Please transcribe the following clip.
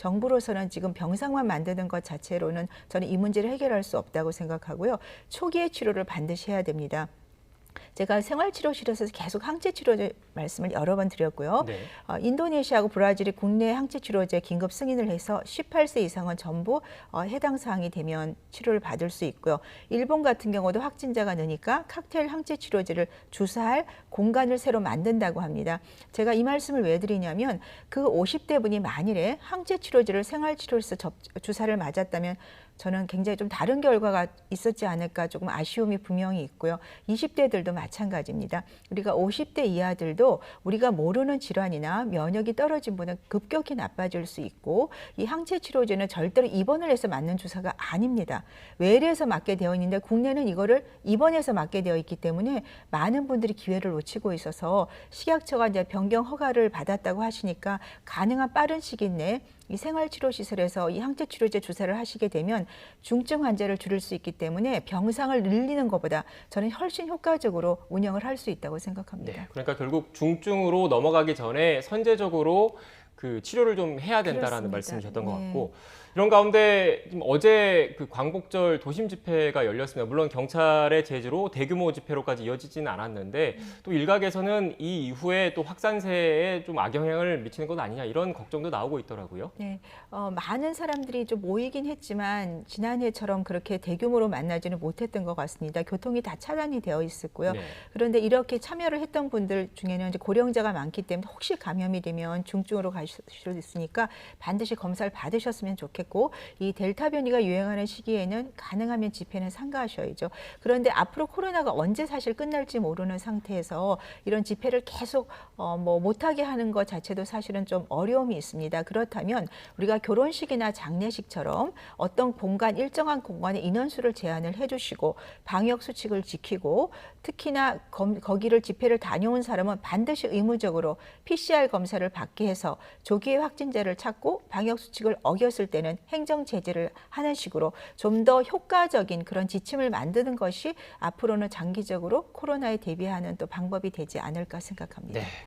정부로서는 지금 병상만 만드는 것 자체로는 저는 이 문제를 해결할 수 없다고 생각하고요. 초기의 치료를 반드시 해야 됩니다. 제가 생활치료실에서 계속 항체치료제 말씀을 여러 번 드렸고요. 네. 어, 인도네시아하고 브라질이 국내 항체치료제 긴급 승인을 해서 18세 이상은 전부 어, 해당 사항이 되면 치료를 받을 수 있고요. 일본 같은 경우도 확진자가 느니까 칵테일 항체치료제를 주사할 공간을 새로 만든다고 합니다. 제가 이 말씀을 왜 드리냐면 그 50대 분이 만일에 항체치료제를 생활치료에서 접, 주사를 맞았다면 저는 굉장히 좀 다른 결과가 있었지 않을까 조금 아쉬움이 분명히 있고요. 20대들 도 마찬가지입니다. 우리가 50대 이하들도 우리가 모르는 질환이나 면역이 떨어진 분은 급격히 나빠질 수 있고 이 항체 치료제는 절대로 입원을 해서 맞는 주사가 아닙니다. 외래에서 맞게 되어 있는데 국내는 이거를 입원해서 맞게 되어 있기 때문에 많은 분들이 기회를 놓치고 있어서 식약처가 이제 변경 허가를 받았다고 하시니까 가능한 빠른 시기 내에 이 생활치료시설에서 이 항체치료제 주사를 하시게 되면 중증 환자를 줄일 수 있기 때문에 병상을 늘리는 것보다 저는 훨씬 효과적으로 운영을 할 수 있다고 생각합니다. 네. 그러니까 결국 중증으로 넘어가기 전에 선제적으로 그 치료를 좀 해야 된다라는. 말씀이셨던 것 네. 같고 이런 가운데 어제 그 광복절 도심 집회가 열렸습니다. 물론 경찰의 제지로 대규모 집회로까지 이어지지는 않았는데 음. 또 일각에서는 이 이후에 또 확산세에 좀 악영향을 미치는 것 아니냐 이런 걱정도 나오고 있더라고요. 네, 어, 많은 사람들이 좀 모이긴 했지만 지난해처럼 그렇게 대규모로 만나지는 못했던 것 같습니다. 교통이 다 차단이 되어 있었고요. 네. 그런데 이렇게 참여를 했던 분들 중에는 이제 고령자가 많기 때문에 혹시 감염이 되면 중증으로 갈 수도 있으니까 반드시 검사를 받으셨으면 좋겠고 이 델타 변이가 유행하는 시기에는 가능하면 집회는 삼가하셔야죠. 그런데 앞으로 코로나가 언제 사실 끝날지 모르는 상태에서 이런 집회를 계속 어, 뭐 못하게 하는 것 자체도 사실은 좀 어려움이 있습니다. 그렇다면 우리가 결혼식이나 장례식처럼 어떤 공간 일정한 공간에 인원수를 제한을 해주시고 방역 수칙을 지키고 특히나 검- 거기를 집회를 다녀온 사람은 반드시 의무적으로 PCR 검사를 받게 해서 조기에 확진자를 찾고 방역 수칙을 어겼을 때는 행정 제재를 하는 식으로 좀 더 효과적인 그런 지침을 만드는 것이 앞으로는 장기적으로 코로나에 대비하는 또 방법이 되지 않을까 생각합니다. 네.